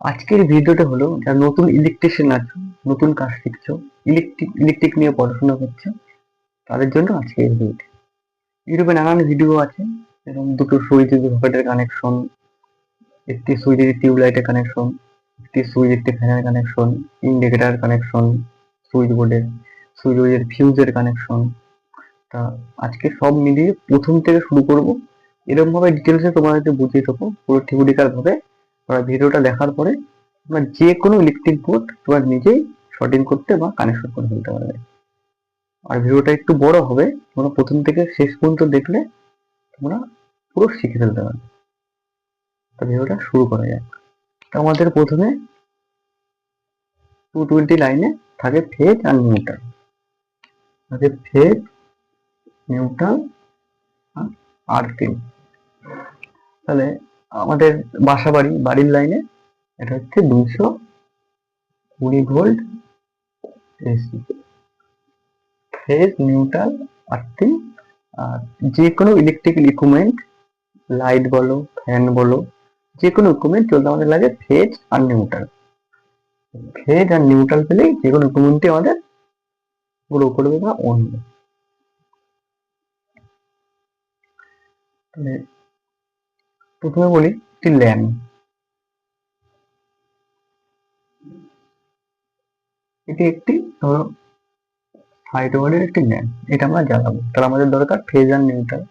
আজকের ভিডিওটা হলো যারা নতুন ইলেকট্রিশিয়ান আছো, নতুন কাজ শিখছো ইলেকট্রিক ইলেকট্রিক নিয়ে পড়াশোনা করছ, তাদের জন্য আজকে এই ভিডিওটি ইউটিউবে নানান ভিডিও আছে এরকম দুটো সুইচ সকেটের কানেকশন একটি সুইচের টিউবলাইটের কানেকশন একটি সুইচ একটি ফ্যানের কানেকশন ইন্ডিকেটার কানেকশন সুইচ বোর্ডের সুইচ বোর্ডের ফিউজের কানেকশন তা আজকে সব মিলিয়ে প্রথম থেকে শুরু করব। এরকম ভাবে ডিটেলসে তোমাদেরকে বুঝিয়ে দেবো, পুরো থিওরিক্যাল ভাবে তোমরা ভিডিওটা দেখার পরে তোমরা যে কোনো ইলেকট্রিক বোর্ড তোমরা নিজেই শর্টিং করতে বা কানেকশন করে ফেলতে পারবে। আর ভিডিওটা একটু বড় হবে, তোমরা প্রথম থেকে শেষ পর্যন্ত দেখলে তোমরা পুরো শিখে ফেলতে পারবে। তো ভিডিওটা শুরু করা যাক। আমাদের প্রথমে টু টোয়েন্টি লাইনে থাকে ফেজ আর নিউট্রাল থাকে ফেজ নিউট্রাল আর আর্থিং তাহলে আমাদের বাসা বাড়ি বাড়ির লাইনে এটা হচ্ছে দুইশো কুড়ি volt AC phase neutral earthing আর যে কোনো ইলেকট্রিক্যাল ইকুইপমেন্ট লাইট বলো ফ্যান বলো যে কোনো ইকুইপমেন্ট চলতে আমাদের লাগে ফেজ আর নিউট্রাল ফেজ আর নিউট্রাল পেলেই যে কোনো ইকুইপমেন্টই আমাদের গ্রো করবে বা অন হবে তাহলে প্রথমে বলি একটি ল্যাম্প এটি একটি, ধরো ফাইভ একটি ল্যাম্প এটা আমরা জ্বালাবো তাহলে আমাদের দরকার ফেজ আর নিউট্রাল।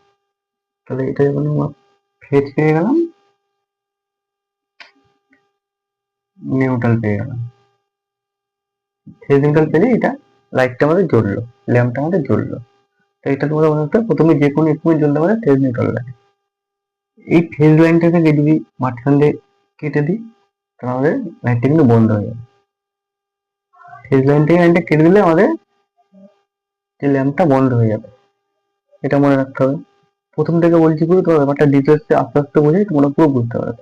তাহলে এটা যখন আমরা ফেজ পেয়ে গেলাম, নিউট্রাল পেয়ে গেলাম। ফেজ নিউট্রাল পেলে এটা লাইটটা আমাদের জ্বললো, ল্যাম্পটা আমাদের জ্বললো। তো এটা তোমরা মনে রাখতে প্রথমে যে কোনো ইকুইপমেন্ট জ্বলতে পারে ফেজ নিউট্রাল লাগে। এই ফেজ লাইনটা থেকে যদি মাঝখান দিয়ে কেটে দিই, তাহলে লাইটটা কিন্তু বন্ধ হয়ে যাবে। ফেজ লাইন থেকে লাইনটা কেটে দিলে আমাদের যে ল্যাম্পটা বন্ধ হয়ে যাবে। এটা মনে রাখতে হবে। প্রথম থেকে বলছি পুরো তোমার ব্যাপারটা ডিটেলস আস্তে আস্তে বুঝে তোমরা পুরো বুঝতে পারবে।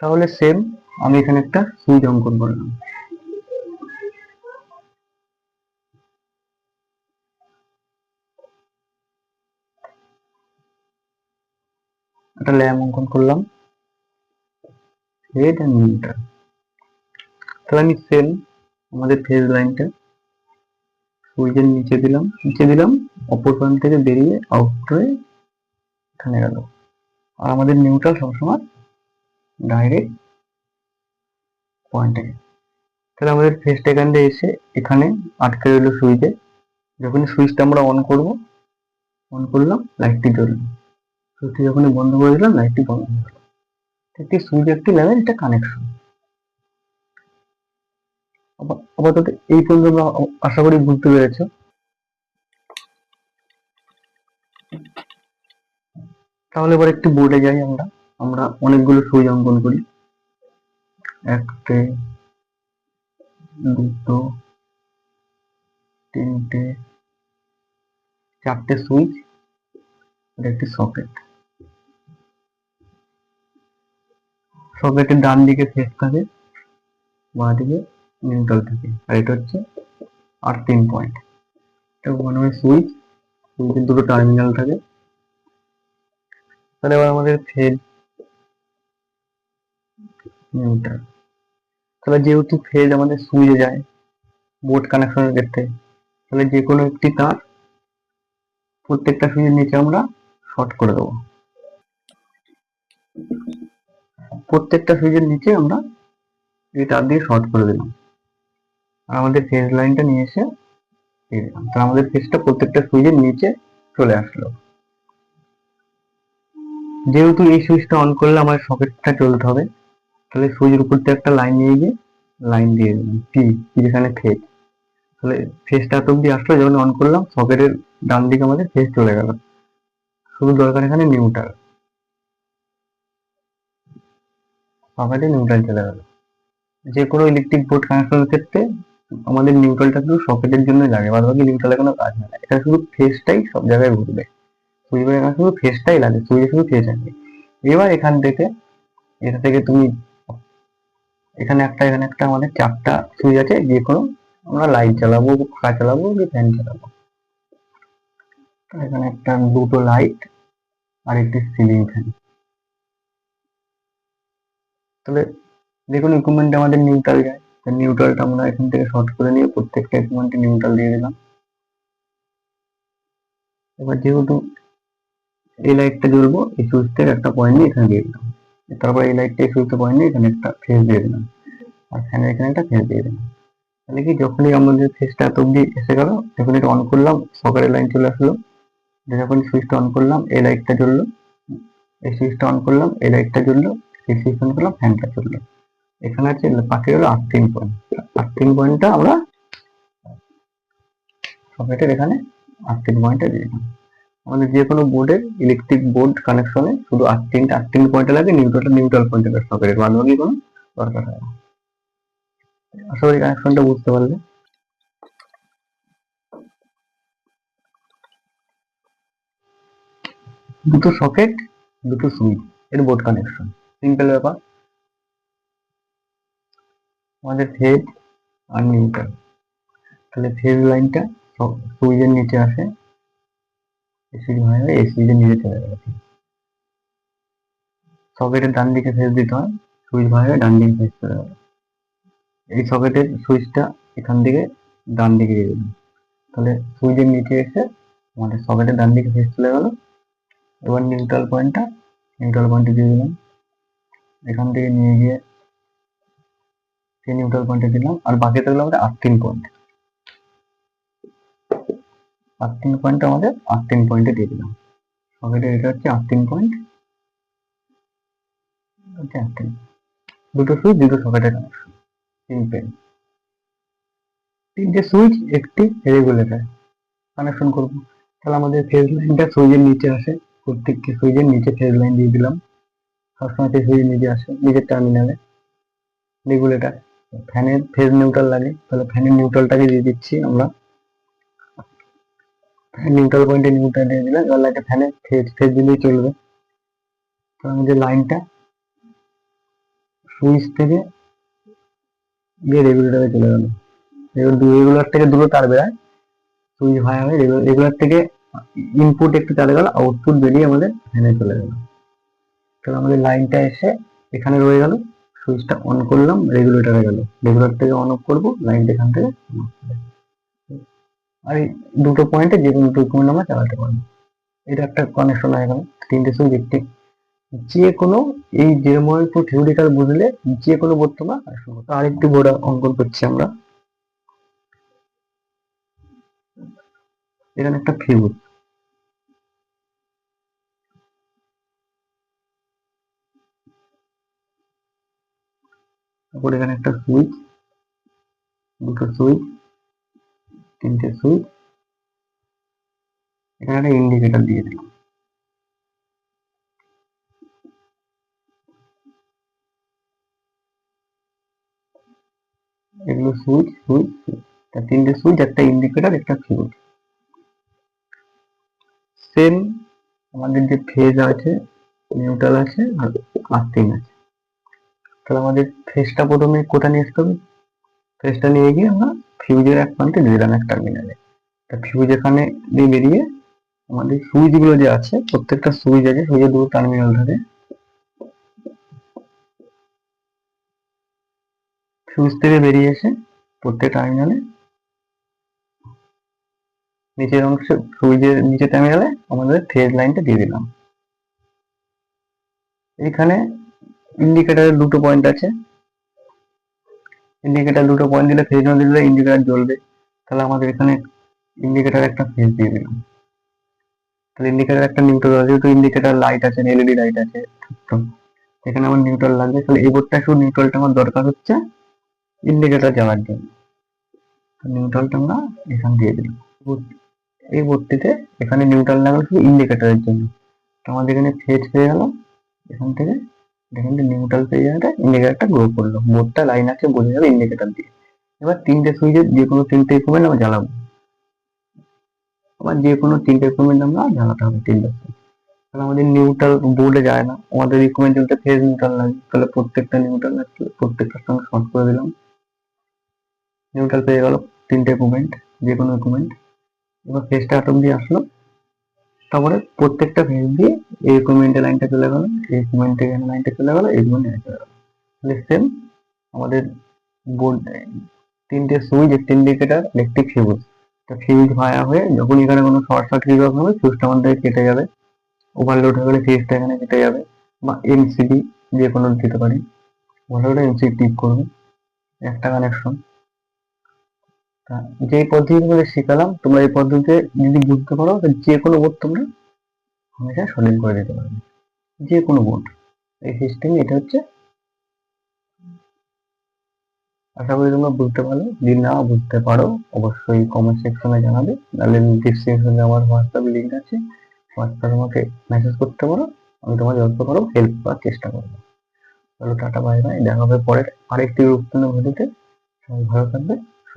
তাহলে সেম আমি এখানে একটা সুইচ অঙ্কন করলাম একটা ল্যাম্প অঙ্কন করলাম। হেড অ্যান্ড মিটার তাহলে আমি সেম আমাদের ফেজ লাইনটা সুইচের নিচে দিলাম। নিচে দিলাম, অপর প্রান্ত থেকে বেরিয়ে আউট হয়ে এখানে গেল। আর আমাদের নিউট্রাল সবসময় ডাইরেক্ট পয়েন্টে তাহলে আমাদের ফেসটা এখান থেকে এসে এখানে আটকে রইল সুইচে যখন সুইচটা আমরা অন করব অন করলাম লাইটটি জ্বললো। সুইচটি যখনই বন্ধ করে দিলাম লাইটটি বন্ধ হয়ে গেল। একটি সুইচ একটি লেভেল এটা কানেকশন আপাতত এই পর্যন্ত আমরা আশা করি বুঝতে পেরেছ। তাহলে এবার একটি বোর্ডে যাই আমরা। আমরা অনেকগুলো সুইচ অঙ্কন করি। একটে, দুটো, তিনটে, চারটে সুইচ একটি সকেট সকেটের ডান দিকে ফেস থাকে বাঁ দিকে নিউট্রাল থাকে। আর এটা হচ্ছে আর্থিং পয়েন্ট এটা মনে হয় সুইচ সুইচের দুটো টার্মিনাল থাকে। তাহলে এবার আমাদের ফেজ নিউট্রাল তাহলে যেহেতু ফেজ আমাদের সুইচে যায় বোর্ড কানেকশনের ক্ষেত্রে, তাহলে যে কোনো একটি তার প্রত্যেকটা সুইচের নিচে আমরা শর্ট করে দেবো। প্রত্যেকটা সুইচের নিচে আমরা এই তার দিয়ে শর্ট করে দিলাম আর আমাদের ফেজ লাইনটা নিয়ে এসে দিয়ে দিলাম তাহলে আমাদের ফেজটা প্রত্যেকটা সুইচের নিচে চলে আসলো। যেহেতু এই সুইচটা অন করলে আমার সকেটটা চলতে হবে, তাহলে সুইচের উপর দিয়ে একটা লাইন নিয়ে গিয়ে লাইন দিয়ে দিলাম পি যেখানে ফেজ তাহলে ফেজটা এত অব্দি আসলো, যখন অন করলাম সকেটের ডান দিকে আমাদের ফেজ চলে গেল। শুধু দরকার এখানে নিউট্রাল সকেটে নিউট্রাল চলে গেল। যে কোনো ইলেকট্রিক বোর্ড কানেকশনের ক্ষেত্রে আমাদের নিউট্রালটা শুধু সকেটের জন্য লাগে, বাদ বাকি নিউট্রালের কোনো কাজ না। এটা শুধু ফেজটাই সব জায়গায় ঘুরবে। সুইচ এখানে শুধু ফেসটাই লাগে সুইচে শুধু ফেস আছে এবার এখান থেকে, এটা থেকে তুমি এখানে একটা এখানে একটা আমাদের চারটা সুইচ আছে যে কোনো আমরা লাইট চালাবো পাখা চালাবো কি ফ্যান চালাবো। এখানে একটা দুটো লাইট আর একটি সিলিং ফ্যান তাহলে যে কোনো ইকুইপমেন্টে আমাদের নিউট্রাল যায় নিউট্রালটা আমরা এখান থেকে শর্ট করে নিয়ে প্রত্যেকটা ইকুইপমেন্টে নিউট্রাল দিয়ে দিলাম। এবার যেহেতু এই লাইটটা জ্বলবো, এই সুইচ থেকে একটা পয়েন্ট নিয়ে এখানে দিয়ে দিলাম। তারপর এই লাইটটা এই সুইচটা পয়েন্ট নিয়ে এখানে একটা ফেস দিয়ে দিলাম। আর ফ্যানের এখানে একটা ফেস দিয়ে দিলাম। তাহলে কি যখনই আমাদের ফেসটা এত অব্দি এসে গেল, যখন এটা অন করলাম সকারের লাইন চলে আসলো। যখন সুইচটা অন করলাম, এই লাইটটা জ্বললো। এই সুইচটা অন করলাম, এই লাইটটা জ্বললো। এই সুইচ করলাম ফ্যানটা চলল এখানে আছে, বাকি হলো আর্থিং পয়েন্ট আর্থিং পয়েন্টটা আমরা সকেটের এখানে আর্থিং পয়েন্টটা দিয়ে দিলাম। আমাদের যে কোনো বোর্ডের ইলেকট্রিক বোর্ড কানেকশনে শুধু আর্থিংটা আর্থিং পয়েন্টে লাগে নিউট্রালটা নিউট্রাল পয়েন্টে লাগে। সকেটের বাকি কোনো দরকার হয় না। আশা করি কানেকশনটা বুঝতে পারলে। দুটো সকেট দুটো সুইচ এর বোর্ড কানেকশন সিম্পল ব্যাপার। আমাদের ফেজ আর নিউট্রাল তাহলে ফেজ লাইনটা সুইচের নিচে আসে। সুইচ হয়ে এই সুইচের নিচে চলে গেল। সকেটের ডান দিকে ফেজ দিতে হয়। সুইচ ভাঙে ডান দিকে ফেজ চলে গেল। এই সকেটের সুইচটা এখান থেকে ডান দিকে দিয়ে দিলাম তাহলে সুইচের নিচে এসে আমাদের সকেটের ডান দিকে ফেজ চলে গেল। এবার নিউট্রাল পয়েন্টটা নিউট্রাল পয়েন্টে দিয়ে দিলাম। এখান থেকে নিয়ে গিয়ে নিউট্রাল পয়েন্টে দিলাম। আর বাকি থাকল আমাদের আর্থিং পয়েন্ট আর্থিং পয়েন্ট আমাদের আর্থিং পয়েন্টে দিয়ে দিলাম। সকেটের এটা হচ্ছে আর্থিং পয়েন্ট দুটো সুইচ, দুটো সকেটের কানেকশন সিম্পল তিনটে সুইচ একটি রেগুলেটর কানেকশন করব। তাহলে আমাদের ফেজ লাইনটা সুইচের নিচে আসে। প্রত্যেকটি সুইচের নিচে ফেজ লাইন দিয়ে দিলাম। সবসময় সেই সুইচের নিচে আসে নিচের টার্মিনালে রেগুলেটর ফ্যানের ফেজ নিউট্রাল লাগে, তাহলে ফ্যানের নিউট্রালটাকে দিয়ে দিচ্ছি আমরা। নিউট্রাল পয়েন্টে নিউট্রাল দিয়ে দিলাম, এবার লাইটে ফ্যানের ফেজ ফেজ দিলেই চলবে। তাহলে আমাদের লাইনটা সুইচ থেকে গিয়ে রেগুলেটরে চলে গেল। এবার রেগুলার থেকে দুটো তার বেরায় সুইচ ভাই হবে রেগুলার থেকে ইনপুট একটু চালে গেল আউটপুট বেরিয়ে আমাদের ফ্যানে চলে গেল। তাহলে আমাদের লাইনটা এসে এখানে রয়ে গেল। সুইচটা অন করলাম রেগুলেটরে গেল। রেগুলেটর থেকে অন অফ করব, লাইনটা এখান থেকে। আর এই দুটো পয়েন্টে যে কোনো দুটো পয়েন্ট আমরা চালাতে পারব। এটা একটা কানেকশন হয়ে গেল তিনটে সুইচ একটি যে কোনো এই যেরকম একটু থিওরিক্যাল বুঝলে যে কোনো বোর্ড তোমরা আরেকটি বোর্ড অঙ্কন করছি আমরা। এখানে একটা ফিউজ তারপর এখানে একটা সুইচ, দুটো সুইচ, তিনটে সুইচ। এখানে একটা ইন্ডিকেটর দিয়ে দিলাম এগুলো সুইচ সুইচ তা তিনটে সুইচ, একটা ইন্ডিকেটর একটা ফিউজ সেম আমাদের যে ফেজ আছে নিউট্রাল আছে আর আর্থিং আছে। তাহলে আমাদের ফেজটা প্রথমে কোথায় নিয়ে আসতে হবে? ফেজটা নিয়ে গিয়ে আমরা ফিউজের এক প্রান্তে দিয়ে দিলাম এক টার্মিনালে তা ফিউজ এখানে দিয়ে বেরিয়ে আমাদের সুইচগুলো যে আছে, প্রত্যেকটা সুইচ আছে সুইচের দুটো টার্মিনাল থাকে ফিউজ থেকে বেরিয়ে এসে প্রত্যেক টার্মিনালে নিচের অংশে সুইচের নিচে টার্মিনালে আমাদের ফেজ লাইনটা দিয়ে দিলাম। এখানে ইন্ডিকেটারের দুটো পয়েন্ট আছে। ইন্ডিকেটার দুটো পয়েন্ট দিলে ফেজ না দিলে ইন্ডিকেটার জ্বলবে। তাহলে আমাদের এখানে ইন্ডিকেটার একটা ফেজ দিয়ে দিলাম। তাহলে ইন্ডিকেটার একটা নিউট্রাল আছে, যেহেতু ইন্ডিকেটার লাইট আছে এলইডি লাইট আছে এখানে আমার নিউট্রাল লাগবে। তাহলে এই বোর্ডটা শুধু নিউট্রালটা আমার দরকার হচ্ছে ইন্ডিকেটার জ্বালার জন্য। নিউট্রালটা আমরা এখান দিয়ে দিলাম। এই বোর্ডটিতে এখানে নিউট্রাল লাগল শুধু ইন্ডিকেটারের জন্য। তো আমাদের এখানে ফেজ পেয়ে গেল। এখান থেকে এখান থেকে নিউট্রাল পেয়ে ইন্ডিকেটারটা গ্রো করল। বোর্ডটা লাইন আছে বোঝা যাবে ইন্ডিকেটার দিয়ে। এবার তিনটে সুইচের যে কোনো তিনটে ইকুইপমেন্ট আমরা জ্বালাবো। আবার যে কোনো তিনটে ইকুইপমেন্ট আমরা জ্বালাতে হবে তিনটে। তাহলে আমাদের নিউট্রাল বোর্ডে যায় না। আমাদের ইকুইপমেন্ট চলতে ফেজ নিউট্রাল লাগে। তাহলে প্রত্যেকটা নিউট্রাল লাগছে প্রত্যেকটার সঙ্গে শর্ট করে দিলাম। নিউট্রাল পেয়ে গেল তিনটে ইকুইপমেন্ট যে কোনো ইকুইপমেন্ট এবার ফেজটা অটোম দিয়ে আসলো। তারপরে প্রত্যেকটা ফেজ দিয়ে এই কমেন্টের লাইনটা চলে গেল, এই কমেন্টে লাইনটা চলে গেল, এই কমেন্টে চলে গেল। তাহলে সেম আমাদের বোর্ড তিনটে সুইচ একটি ইন্ডিকেটার একটি ফিউজ তো ফিউজ ভায়া হয়ে যখন এখানে কোনো শর্ট সার্কিট হবে ফিউজটা আমাদের কেটে যাবে। ওভারলোড হয়ে গেলে ফিউজটা এখানে কেটে যাবে। বা এমসিবি যে কোনো দিতে পারি। ওভারলোড এমসিবি টিপ করবে একটা কানেকশন যে পদ্ধতি তোমাদের শেখালাম, তোমরা এই পদ্ধতিতে যদি বুঝতে পারো যে কোনো বোর্ড তোমরা হামেশা সলিড করে দিতে পারবে। যে কোনো বোর্ড। এই সিস্টেম এটা হচ্ছে আশা করি তোমরা বুঝতে পারো যদি না বুঝতে পারো, অবশ্যই কমেন্ট সেকশনে জানাবে। নাহলে ডিসক্রিপশনে আমার হোয়াটসঅ্যাপ লিঙ্ক আছে। হোয়াটসঅ্যাপে আমাকে মেসেজ করতে পারো। আমি তোমার যত পারো হেল্প করার চেষ্টা করব। চলো টাটা বাই বাই দেখা হবে পরের আরেকটি গুরুত্বপূর্ণ ভিডিওতে। সবাই ভালো থাকবে।